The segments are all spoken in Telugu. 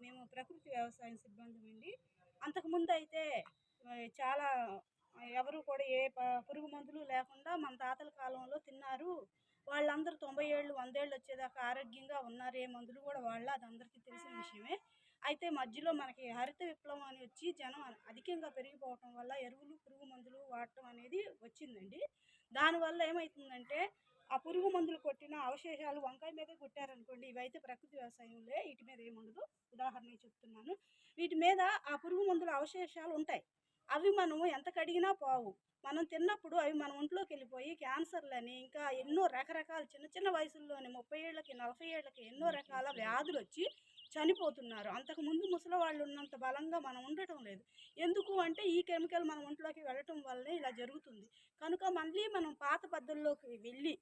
మేము ప్రకృతి వ్యవసాయం సిబ్బంది అండి అంతకుముందు అయితే చాలా ఎవరు కూడా ఏ ప- పురుగు మందులు లేకుండా మన తాతల కాలంలో తిన్నారు. వాళ్ళందరూ తొంభై ఏళ్ళు వందేళ్ళు వచ్చేదాకా ఆరోగ్యంగా ఉన్నారు. ఏ మందులు కూడా వాళ్ళ అది అందరికీ తెలిసిన విషయమే. అయితే మధ్యలో మనకి హరిత విప్లవం అని వచ్చి జనం అధికంగా పెరిగిపోవటం వల్ల ఎరువులు పురుగు మందులు వాడటం అనేది వచ్చిందండి. దానివల్ల ఏమవుతుందంటే ఆ పురుగు మందులు కొట్టిన అవశేషాలు వంకాయ మీదే కొట్టారనుకోండి ఇవైతే ప్రకృతి వ్యవసాయంలో వీటి మీద ఏముండదు ఉదాహరణ చెప్తున్నాను. వీటి మీద ఆ పురుగు మందుల అవశేషాలు ఉంటాయి. అవి మనం ఎంత కడిగినా పోవు. మనం తిన్నప్పుడు అవి మన ఒంట్లోకి వెళ్ళిపోయి క్యాన్సర్లని ఇంకా ఎన్నో రకరకాల చిన్న చిన్న వయసుల్లోనే ముప్పై ఏళ్ళకి నలభై ఏళ్ళకి ఎన్నో రకాల వ్యాధులు వచ్చి చనిపోతున్నారు. అంతకుముందు ముసలి వాళ్ళు ఉన్నంత బలంగా మనం ఉండటం లేదు. ఎందుకు అంటే ఈ కెమికల్ మన ఒంట్లోకి వెళ్ళటం వల్లనే ఇలా జరుగుతుంది. కనుక మళ్ళీ మనం పాత పద్ధతుల్లోకి వెళ్ళి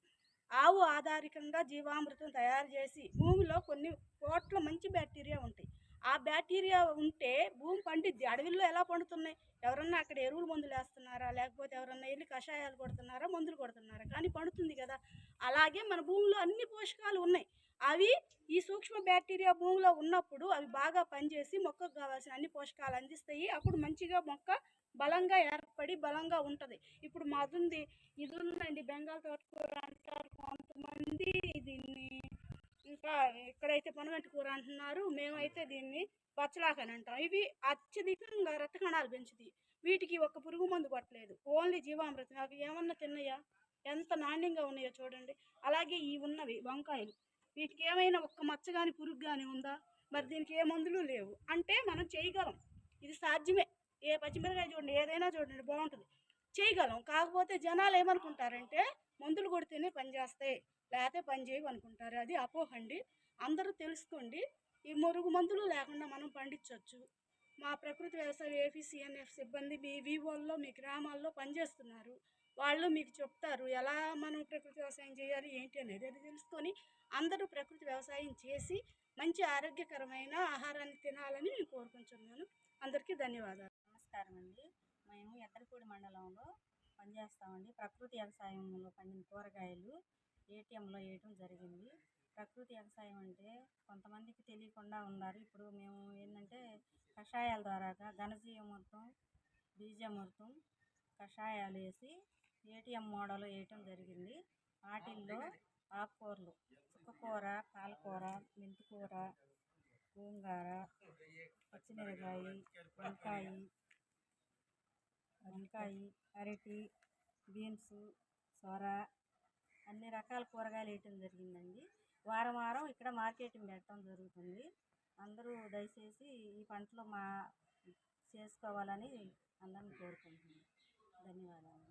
ఆవు ఆధారికంగా జీవామృతం తయారు చేసి భూమిలో కొన్ని కోట్ల మంచి బ్యాక్టీరియా ఉంటాయి. ఆ బ్యాక్టీరియా ఉంటే భూమి పండిద్ది అడవిల్లో ఎలా పండుతున్నాయి? ఎవరన్నా అక్కడ ఎరువులు మందులు వేస్తున్నారా? లేకపోతే ఎవరన్నా వెళ్ళి కషాయాలు కొడుతున్నారా? మందులు కొడుతున్నారా? కానీ పండుతుంది కదా. అలాగే మన భూమిలో అన్ని పోషకాలు ఉన్నాయి. అవి ఈ సూక్ష్మ బ్యాక్టీరియా భూమిలో ఉన్నప్పుడు అవి బాగా పనిచేసి మొక్కకు కావాల్సిన అన్ని పోషకాలు అందిస్తాయి. అప్పుడు మంచిగా మొక్క బలంగా ఏర్పడి బలంగా ఉంటుంది. ఇప్పుడు మాదుంది ఇది ఉందండి బెంగాల్ తోటకూర అంటారు. కొంతమంది దీన్ని ఇంకా ఇక్కడైతే పొనగంటి కూర అంటున్నారు. మేమైతే దీన్ని పచ్చలాకని అంటాం. ఇవి అత్యధికంగా రక్త కణాలు పెంచుతాయి. వీటికి ఒక్క పురుగు మందు పట్టలేదు ఓన్లీ జీవామృతం. అవి ఏమన్నా తిన్నాయా? ఎంత నాణ్యంగా ఉన్నాయో చూడండి. అలాగే ఈ ఉన్నవి వంకాయలు. వీటికి ఏమైనా ఒక్క మచ్చ కానీ పురుగు కానీ ఉందా? మరి దీనికి ఏ మందులు లేవు. అంటే మనం చేయగలం. ఇది సాధ్యమే. ఏ పచ్చిమిరకాయ చూడండి ఏదైనా చూడండి బాగుంటుంది. చేయగలం. కాకపోతే జనాలు ఏమనుకుంటారంటే మందులు కొడితేనే పనిచేస్తాయి లేకపోతే పని చేయవు అనుకుంటారు. అది అపోహ అండి అందరూ తెలుసుకోండి. ఈ మురుగు మందులు లేకుండా మనం పండించవచ్చు మా ప్రకృతి వ్యవసాయ ఏపీసీఎన్ఎఫ్ సిబ్బంది మీ వివోల్లో మీ గ్రామాల్లో పనిచేస్తున్నారు. వాళ్ళు మీకు చెప్తారు ఎలా మనం ప్రకృతి వ్యవసాయం చేయాలి ఏంటి అనేది అది తెలుసుకొని అందరూ ప్రకృతి వ్యవసాయం చేసి మంచి ఆరోగ్యకరమైన ఆహారాన్ని తినాలని నేను కోరుకుంటున్నాను. అందరికీ ధన్యవాదాలు. నమస్కారం అండి. మేము ఎద్దరపూడి మండలంలో పనిచేస్తామండి. ప్రకృతి వ్యవసాయంలో పండిన కూరగాయలు ఏటీఎంలో వేయటం జరిగింది. ప్రకృతి వ్యవసాయం అంటే కొంతమందికి తెలియకుండా ఉన్నారు. ఇప్పుడు మేము ఏంటంటే కషాయాల ద్వారా ఘనజీవమృతం బీజమృతం కషాయాలు వేసి ఏటీఎం మోడల్ వేయటం జరిగింది. వాటిల్లో ఆకుకూరలు చుక్కకూర పాలకూర మెంతికూర గోంగూర పచ్చిమిరకాయ వంకాయ వంకాయ అరటి బీన్స్ సొర అన్ని రకాల కూరగాయలు వేయటం జరిగిందండి. వారం వారం ఇక్కడ మార్కెటింగ్ పెట్టడం జరుగుతుంది. అందరూ దయచేసి ఈ పంటలు మా చేసుకోవాలని అందరిని కోరుకుంటున్నాను ధన్యవాదాలు.